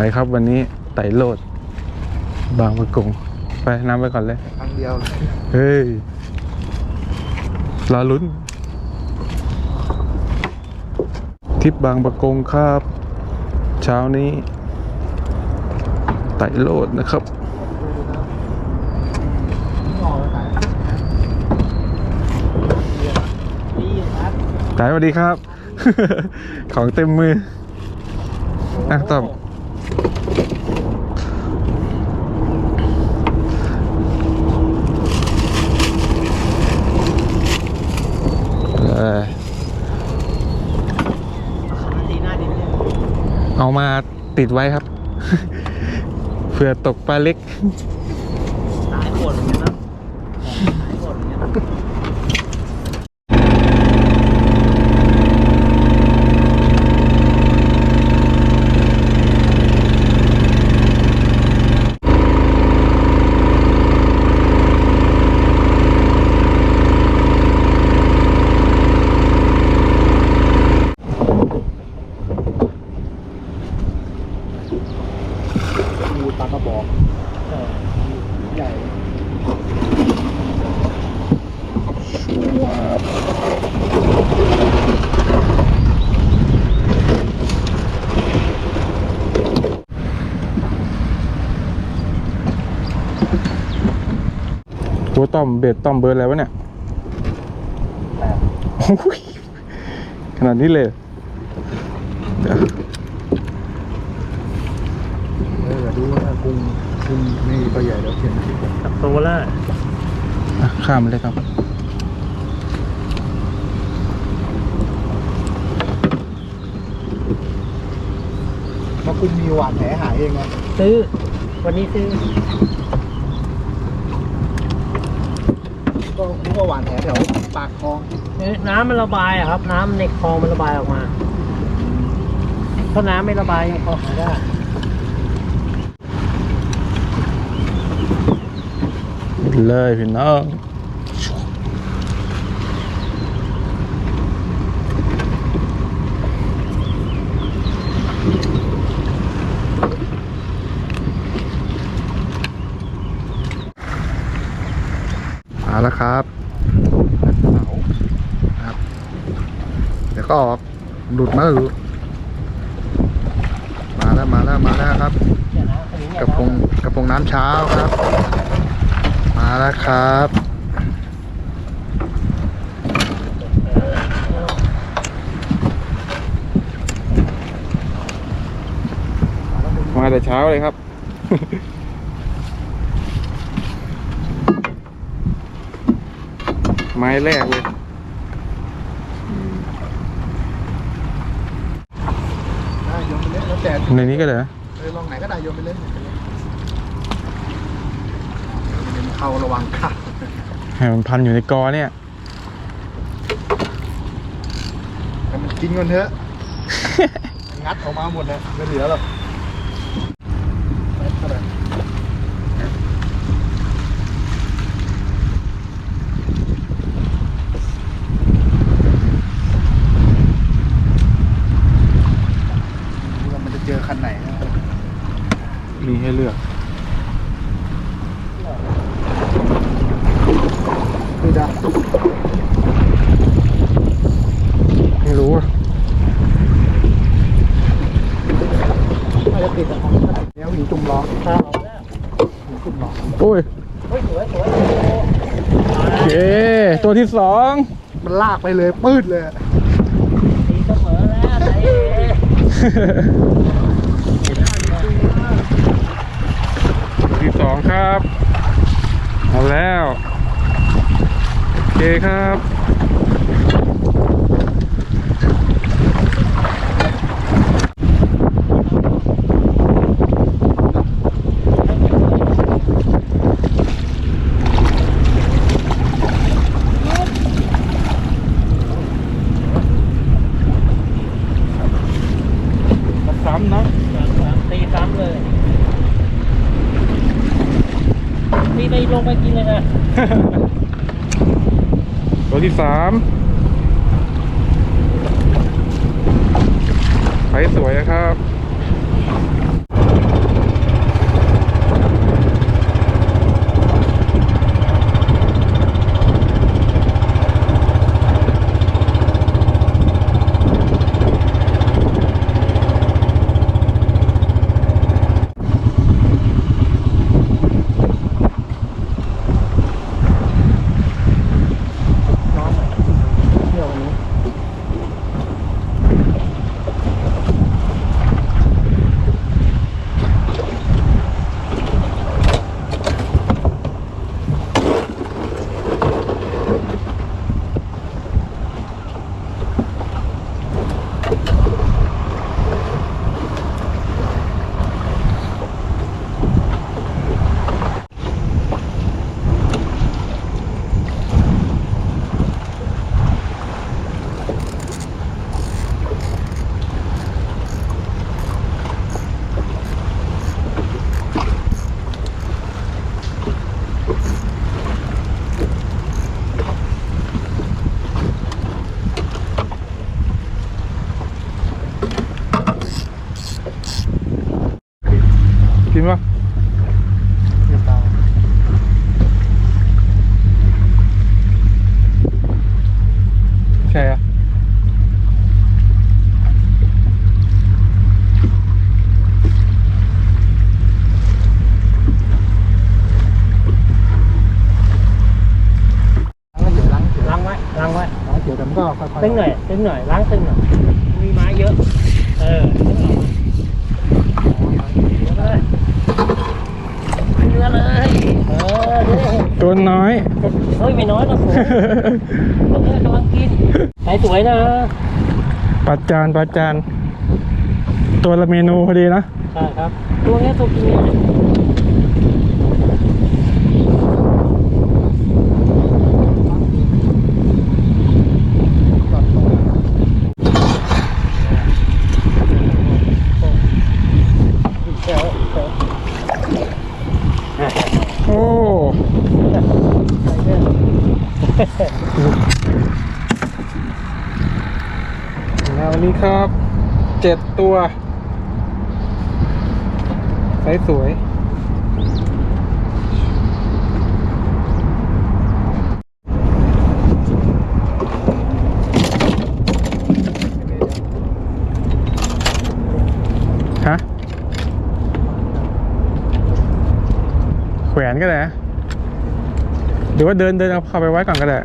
ายครับวันนี้ไต่โลด บางประกง ไปน้ำไปก่อนเลย ครั้งเดียวเลยเฮ้ย รอลุ้นทริปบางประกงครับ เช้านี้ไต่โลดนะครับ ไต่สวัสดีครับ ของเต็มมือ อะตอบ ออเอามาติดไว้ครับ เผื่อตกปลาเล็กตายโหดเหมือนกันนะตายโหดเหมือนกัน นะงูตากระบอกใหญ่ตัวต้อมเบ็ดต้อมเบิร์ดอะไรวะเนี่ยโอ้ยขนาดนี้เลยเดี๋ยว เออเุงกุ้งนี่ตัวใหญ่เดี๋ยวเขียนชื่อกับโซล่าอะข้ามเลยครับ เพราะกุ้งมีหวานแหหายเองไงซื้อ วันนี้ซื้อก็รู้ว่าหวานแหแถวปากคลองเอ้ยน้ำมันระบายอะครับ น้ำในคลองมันระบายออกมา ถ้าน้ำไม่ระบายยังพอหาได้ เลยพี่น้องมาแล้วครับครับ เดี๋ยวก็ออกหลุดมาหรือมาแล้วมาแล้วมาแล้วครับเดี๋ยวนะอันนี้เนี่ยกระพงกระพงน้ำเช้าครับ มาแล้วครับ มาแต่เช้าเลยครับ ไม้แรกเลยได้โยนไปเลยแล้วแต่ในนี้ก็เลยนะเออลองไหนก็ได้โยนไปเลย เป็นเขาระวังค่ะให้มันพันอยู่ในกอเนี่ยแต่มันกินกันเถอะ งัดออกมาหมดเลยไม่เหลือหรอกเม็ดเท่าไหร่ดูว่ามันจะเจอคันไหนนะ มีให้เลือก ดูดา ไม่รู้อะ อาจจะติดอะเนี้ยหินจุ่มล้อ ข้าวแล้ว หินจุ่มล้อ โอ้ย เฮ้ยสวยสวย โอเค ตัวที่สองมันลากไปเลยปืดเลยอะสีเสมอแล้วไหนเอ๋ที่สองครับ เอาแล้ว โอเคครับ ซ้ำนะ ตีซ้ำเลยตีไปลงไปกินเลยนะ ตัวที่สามไฟสวยนะครับ กินปะ เดี๋ยวตาม ใช่อะ ล้างเฉยล้างเฉย ล้างไว้ล้างไว้ล้างเฉยแต่มันก็ค่อยๆตึงหน่อยตึงหน่อยล้างตึงหน่อยมีไม้เยอะ เออตึงหน่อยเยอะเลยเยอะเลยเออเด้ตัวน้อยเฮ้ยไม่น้อยนะผมเออกำลังกินใส่สวยนะปัดจานปัดจานตัวละเมนูพอดีนะใช่ครับตัวเนี้ยตัวกินง่าย ก่อนตรงนั้น เดี๋ยวเดี๋ยว โอ้ ใส่เนี่ย แล้ วันนี้ครับเจ็ดตัวไซส์สวยฮะแขวนก็ได้หรือว่าเดินเดินเอาเข้าไปไว้ก่อนก็ได้